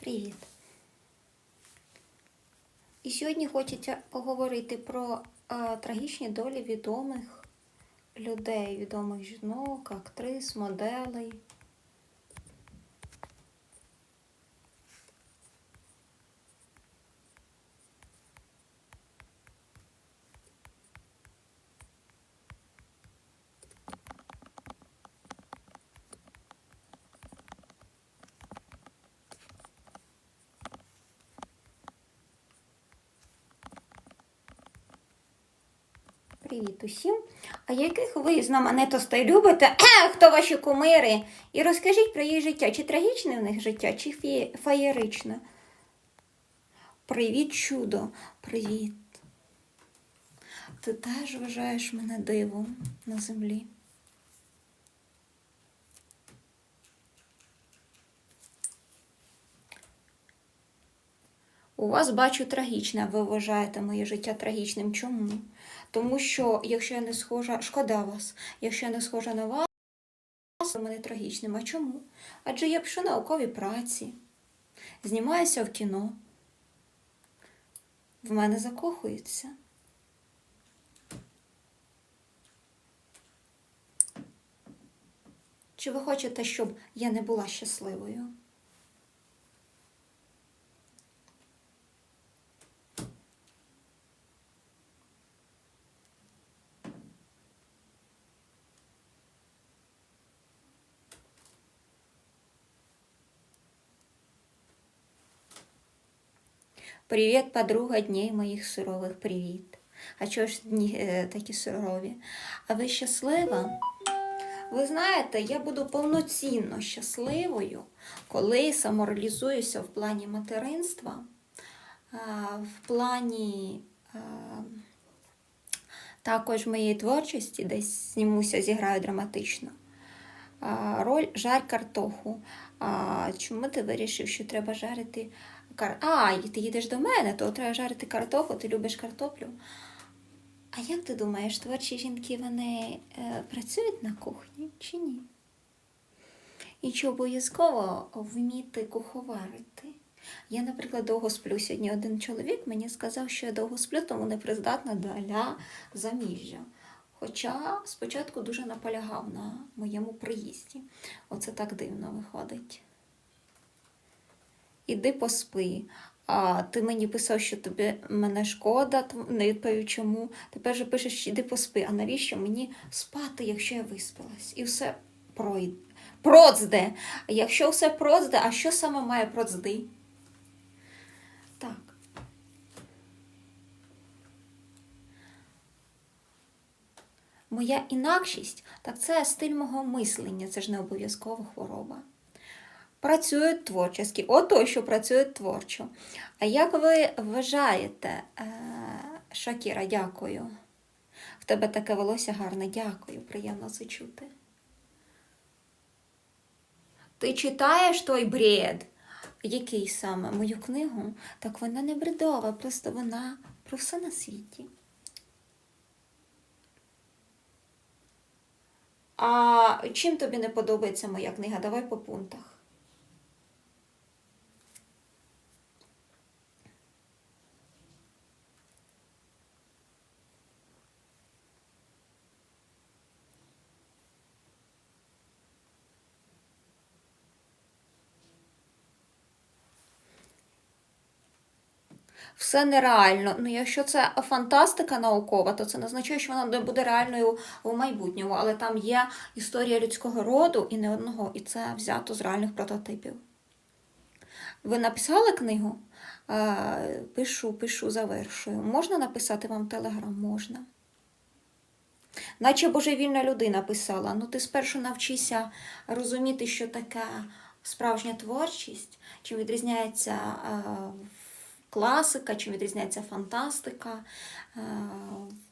Привіт. І сьогодні хочеться поговорити про е, трагічні долі відомих людей, відомих жінок, актрис, моделей. Привіт усім. А яких ви знаменитостей любите? Хто ваші кумири? І розкажіть про їх життя. Чи трагічне в них життя, чи феєричне? Привіт, чудо. Привіт. Ти теж вважаєш мене дивом на землі. У вас бачу трагічне, ви вважаєте моє життя трагічним. Чому? Тому що, якщо я не схожа, шкода вас, якщо я не схожа на вас, то мене трагічним. А чому? Адже я пишу наукові праці, знімаюся в кіно, в мене закохуються. Чи ви хочете, щоб я не була щасливою? Привіт, подруга дней моїх сурових привіт. А чого ж дні е, такі сурові? А ви щаслива? Ви знаєте, я буду повноцінно щасливою, коли самореалізуюся в плані материнства, в плані також моєї творчості, десь знімуся, зіграю драматично. Роль жарь картоху. Чому ти вирішив, що треба жарити кар... А, і ти їдеш до мене, то треба жарити картоху, ти любиш картоплю. А як ти думаєш, творчі жінки вони е, працюють на кухні чи ні? І чи обов'язково вміти куховарити? Я, наприклад, довго сплю. Сьогодні один чоловік мені сказав, що я довго сплю, тому не придатна для заміжжя. Хоча спочатку дуже наполягав на моєму приїзді. Оце так дивно виходить. Іди поспи. А ти мені писав, що тобі мене шкода, не відповів чому. Тепер же пишеш, іди поспи. А навіщо мені спати, якщо я виспалась? І все пройде. Процде. Якщо все процде, а що саме має процди? Так. Моя інакшість, так це стиль мого мислення, це ж не обов'язково хвороба. Працюють творчески, ото що працюють творчо. А як ви вважаєте, е, Шакіра, дякую. В тебе таке волосся гарне, дякую, приємно це чути. Ти читаєш той бред? Який саме мою книгу? Так вона не бредова, просто вона про все на світі. А чим тобі не подобається моя книга? Давай по пунктах. Все нереально. Ну, якщо це фантастика наукова, то це не означає, що вона буде реальною у майбутньому. Але там є історія людського роду і не одного, і це взято з реальних прототипів. Ви написали книгу? Пишу, пишу, завершую. Можна написати вам телеграм? Можна. Наче божевільна людина писала. Ну, ти спершу навчися розуміти, що таке справжня творчість, чим відрізняється класика, чим відрізняється фантастика, е,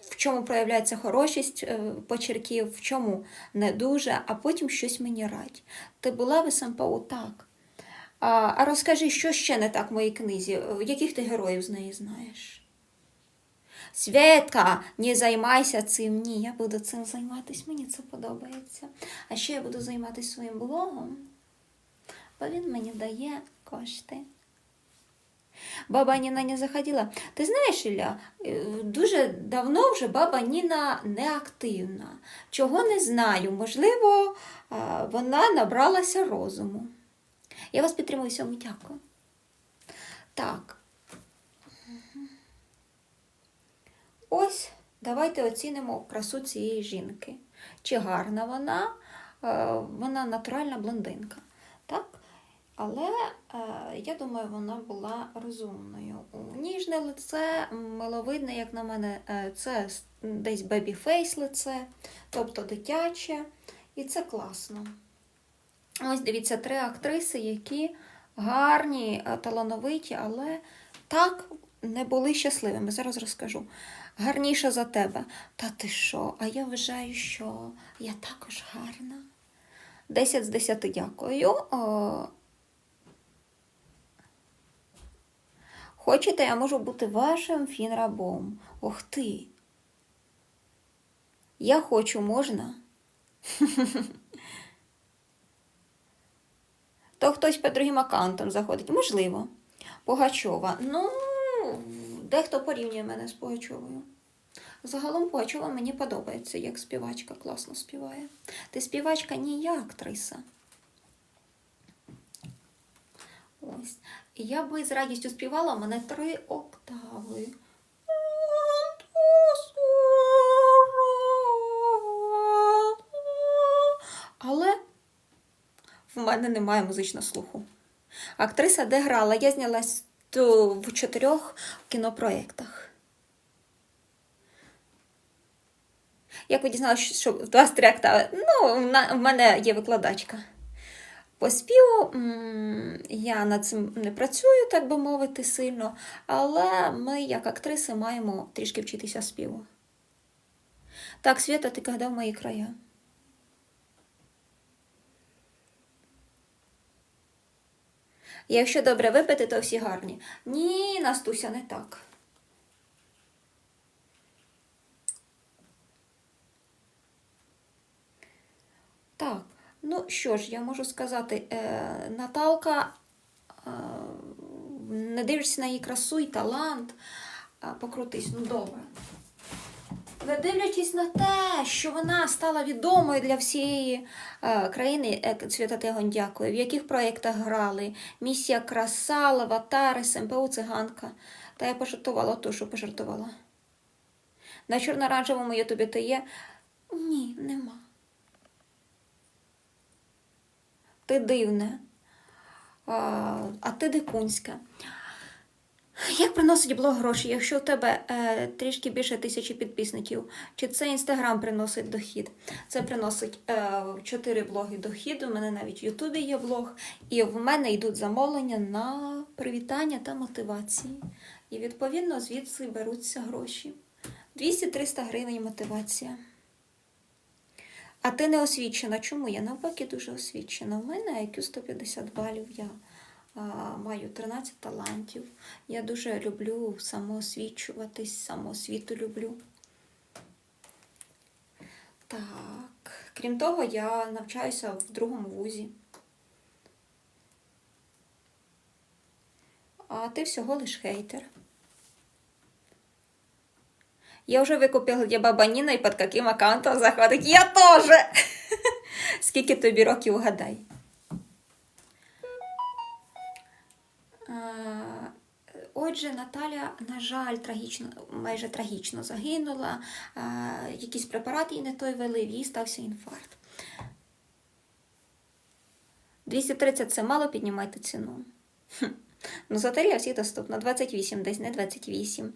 в чому проявляється хорошість е, почерків, в чому не дуже, а потім щось мені радь. Ти була в СМПУ? Так. А, розкажи, що ще не так в моїй книзі? Яких ти героїв з неї знаєш? Свєтка, не займайся цим. Ні, я буду цим займатися, мені це подобається. А ще я буду займатися своїм блогом, бо він мені дає кошти. Баба Ніна не заходила. Ти знаєш, Ілля, е, дуже давно вже баба Ніна неактивна. Чого не знаю. Можливо, е, вона набралася розуму. Я вас підтримую всьому, дякую. Так. Ось, давайте оцінимо красу цієї жінки. Чи гарна вона? Е, Вона натуральна блондинка. Так? Але е, я думаю, вона була розумною. Ніжне лице, миловидне, як на мене, е, це десь бебі-фейс лице, тобто дитяче, і це класно. Ось дивіться, три актриси, які гарні, е, талановиті, але так не були щасливими. Зараз розкажу. Гарніша за тебе. Та ти що? А я вважаю, що я також гарна. 10 з 10 дякую. Хочете, я можу бути вашим фінрабом. Ох ти. Я хочу, можна? То хтось по другим аккаунтам заходить. Можливо. Пугачова. Ну, дехто порівнює мене з Пугачовою. Загалом Пугачова мені подобається, як співачка класно співає. Ти співачка, ні, я актриса. І я би з радістю співала, у мене три октави. Але в мене немає музичного слуху. Актриса де грала? Я знялась в чотирьох кінопроєктах. Як ви дізналися, що в 23 октави? Ну, в мене є викладачка. По співу я над цим не працюю, так би мовити, сильно, але ми, як актриси, маємо трішки вчитися співу. Так, Свята, ти коли в мої края? Якщо добре випити, то всі гарні. Ні, Настуся, не так. Так, ну що ж, я можу сказати, е, Наталка, е, не дивишся на її красу і талант, а покрутись, ну добре. Не дивлячись на те, що вона стала відомою для всієї е, країни, е, Свята Тегонь дякую, в яких проєктах грали, Місія Краса, Лаватари, СМПУ Циганка. Та я пожартувала то, що пожартувала. На чорно-оранжевому ютубі то є? Ні, нема. Ти дивне, а, ти дикунська. Як приносить блог гроші, якщо у тебе е, трішки більше тисячі підписників? Чи це інстаграм приносить дохід? Це приносить е, 4 блоги дохід. У мене навіть в Ютубі є блог, і в мене йдуть замовлення на привітання та мотивації. І відповідно звідси беруться гроші. 200-300 гривень мотивація. А ти не освічена. Чому? Я навпаки дуже освічена. У мене IQ 150 балів. Я а, маю 13 талантів. Я дуже люблю самоосвічуватись, самоосвіту люблю. Так. Крім того, я навчаюся в другому вузі. А ти всього лиш хейтер. Я уже викупила, где баба Ніна і під яким аккаунтом заходить. Я теж! Скільки тобі років угадай? Отже, Наталя, на жаль, трагічно, майже трагічно загинула. Якісь препарати їй не той вели, в їй стався інфаркт. 230 це мало піднімайте ціну. Ну, зотерія всі доступна. 28, десь не 28.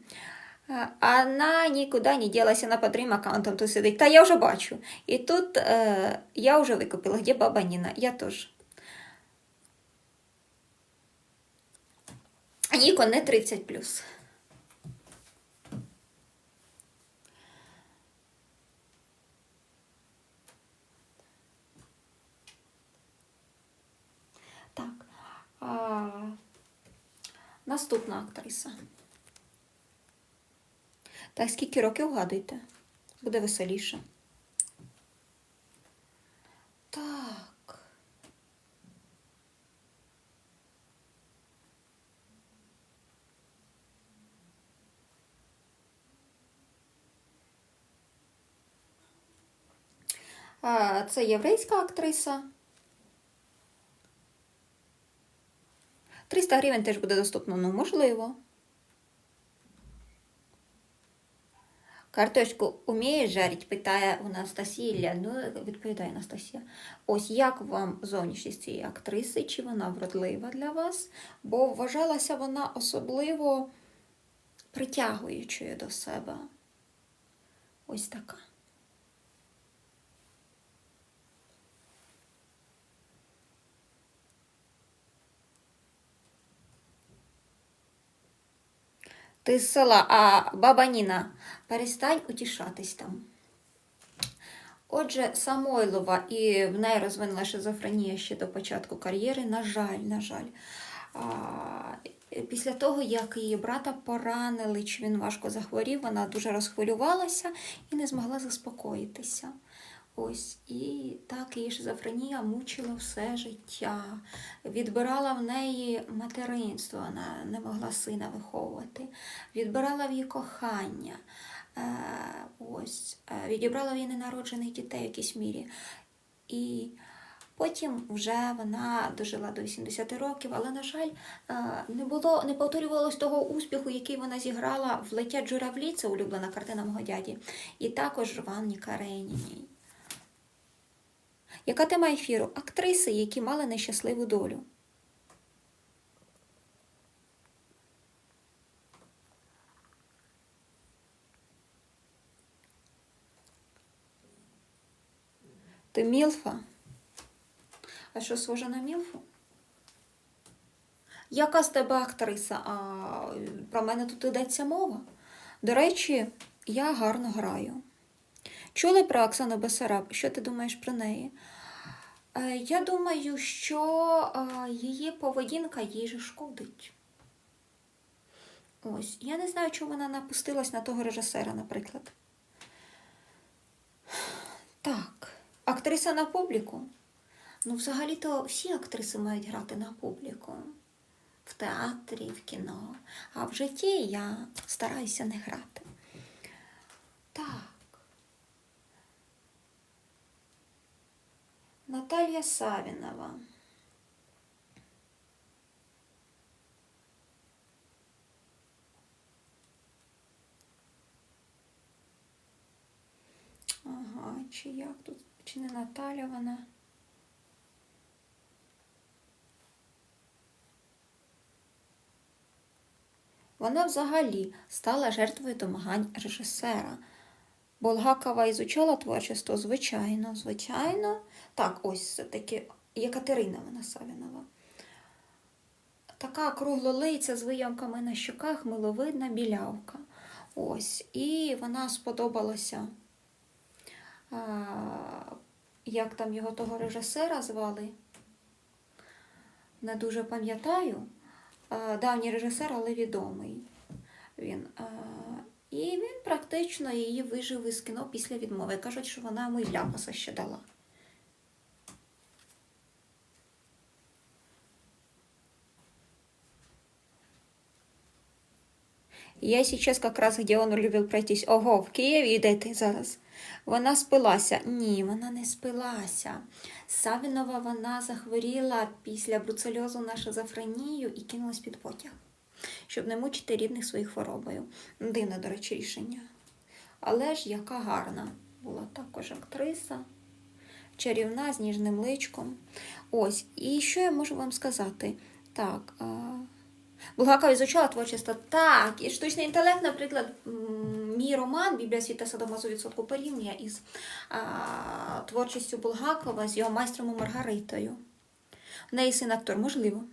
А, Вона нікуди не ділася на подрім аккаунтом тут сидить. Та я вже бачу. І тут е, я вже викупила, де баба Ніна. Я теж. Ніко не 30 плюс. Так. А, наступна актриса. Так, скільки років вгадуйте? Буде веселіше. Так. А, Це єврейська актриса. 300 гривень теж буде доступно, ну можливо. Картошку умієш жарити? питає у Анастасії Ну, відповідає Анастасія. Ось як вам зовнішність цієї актриси? Чи вона вродлива для вас? Бо вважалася вона особливо притягуючою до себе. Ось така. Ти з села, а баба Ніна, перестань утішатись там. Отже, Самойлова і в неї розвинула шизофренія ще до початку кар'єри. На жаль, на жаль. А, після того, як її брата поранили, чи він важко захворів, вона дуже розхвилювалася і не змогла заспокоїтися. Ось і так її шизофренія мучила все життя, відбирала в неї материнство, вона не могла сина виховувати, відбирала в її кохання, е, ось, е, відібрала в її ненароджених дітей в якійсь мірі. І потім вже вона дожила до 80 років, але, на жаль, е, не було, не повторювалось того успіху, який вона зіграла в «Летять журавлі, це улюблена картина мого дяді, і також в Анні Кареніній. Яка тема ефіру? Актриси, які мали нещасливу долю. Ти Мілфа? А що схоже на Мілфу? Яка з тебе актриса? А про мене тут йдеться мова. До речі, я гарно граю. Чули про Оксану Бесараб? Що ти думаєш про неї? Е, Я думаю, що е, її поведінка їй же шкодить. Ось, я не знаю, чому вона напустилась на того режисера, наприклад. Так, актриса на публіку. Ну, взагалі-то всі актриси мають грати на публіку. В театрі, в кіно. А в житті я стараюся не грати. Так. Наталья Савинова. Ага, чи як тут? Чи не Наталя вона? Вона взагалі стала жертвою домагань режисера. Булгакова ізучала творчество, звичайно, звичайно. Так, ось все-таки Єкатерина вона Савінова. Така круглолиця з виямками на щоках, миловидна білявка. Ось. І вона сподобалася, а, як там його того режисера звали. Не дуже пам'ятаю. Давній режисер, але відомий. Він. І він практично її вижив із кіно після відмови. Кажуть, що вона йому і ляпаса ще дала. Я сейчас как раз, любив пройтись. Ого, в Києві йдете зараз. Вона спилася. Ні, вона не спилася. Савінова вона захворіла після бруцельозу на шизофренію і кинулась під потяг, щоб не мучити рідних своїх хворобою. Дивне, до речі, рішення. Але ж яка гарна була також актриса, чарівна з ніжним личком. Ось, і що я можу вам сказати? Так. Булгакова ізучала творчество. Так, і штучний інтелект, наприклад, мій роман Біблія світа Садомазу відсотку порівнює із а, творчістю Булгакова з його майстром Маргаритою. В неї син актор, можливо. М,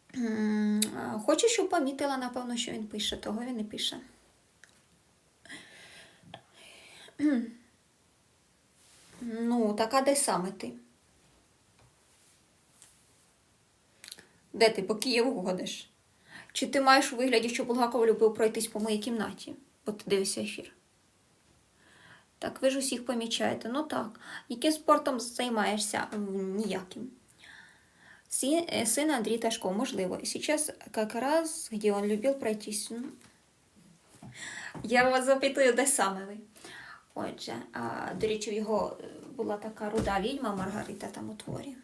а, Хочу, щоб помітила, напевно, що він пише, того він і пише. Ну, така де саме ти? Де ти по Києву ходиш? Чи ти маєш у вигляді, що Булгаков любив пройтись по моїй кімнаті? Бо ти дивишся ефір. Так, ви ж усіх помічаєте. Ну так. Яким спортом займаєшся? Ніяким. Сын, э, сын Андрей Ташко, можливо. И сейчас как раз, где он любил пройтись. ну, Я вас запитую, де саме ви? Отже, а, до речі, в його е, була така руда відьма Маргарита там у творі.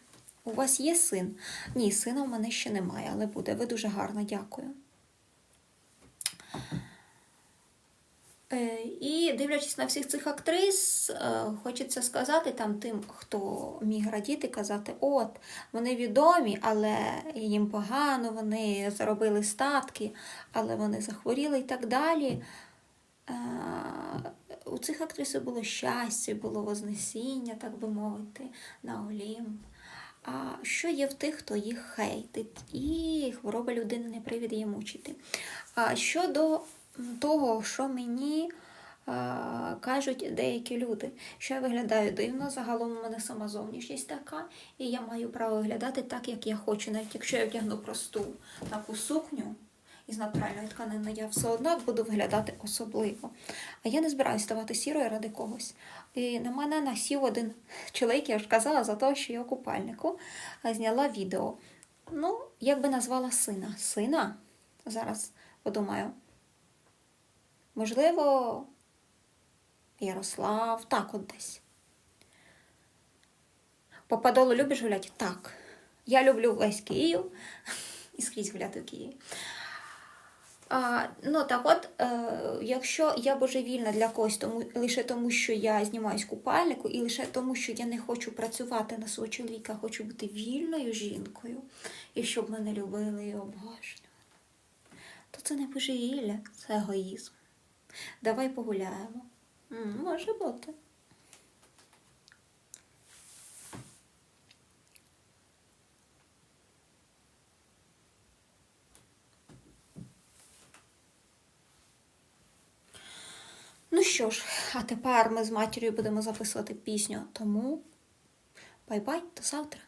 У вас є син? Ні, сина в мене ще немає, але буде. Ви дуже гарно, дякую. Е, І дивлячись на всіх цих актрис, е, хочеться сказати там тим, хто міг радіти, казати, от, вони відомі, але їм погано, вони заробили статки, але вони захворіли і так далі. Е, У цих актрисів було щастя, було вознесіння, так би мовити, на Олімп. А що є в тих, хто їх хейтить, і хвороба людини не привід її мучити. А щодо того, що мені а, кажуть деякі люди, що я виглядаю дивно, загалом у мене сама зовнішність така, і я маю право виглядати так, як я хочу, навіть якщо я вдягну просту таку сукню. Із натуральної тканини я все одно буду виглядати особливо. А я не збираюся ставати сірою ради когось. І на мене насів один чоловік, я ж казала, за те, що я у купальнику зняла відео. Ну, як би назвала сина? Сина? Зараз подумаю. Можливо, Ярослав, так от десь. По любиш гуляти? Так. Я люблю весь Київ і скрізь гуляти в Києві. А, ну так от, е, якщо я божевільна для когось тому, лише тому, що я знімаюсь купальнику, і лише тому, що я не хочу працювати на свого чоловіка, хочу бути вільною жінкою, і щоб мене любили і обожнювали, то це не божевілля, це егоїзм. Давай погуляємо. М, може бути. Ну що ж, а тепер ми з матір'ю будемо записувати пісню. Тому бай-бай, до завтра.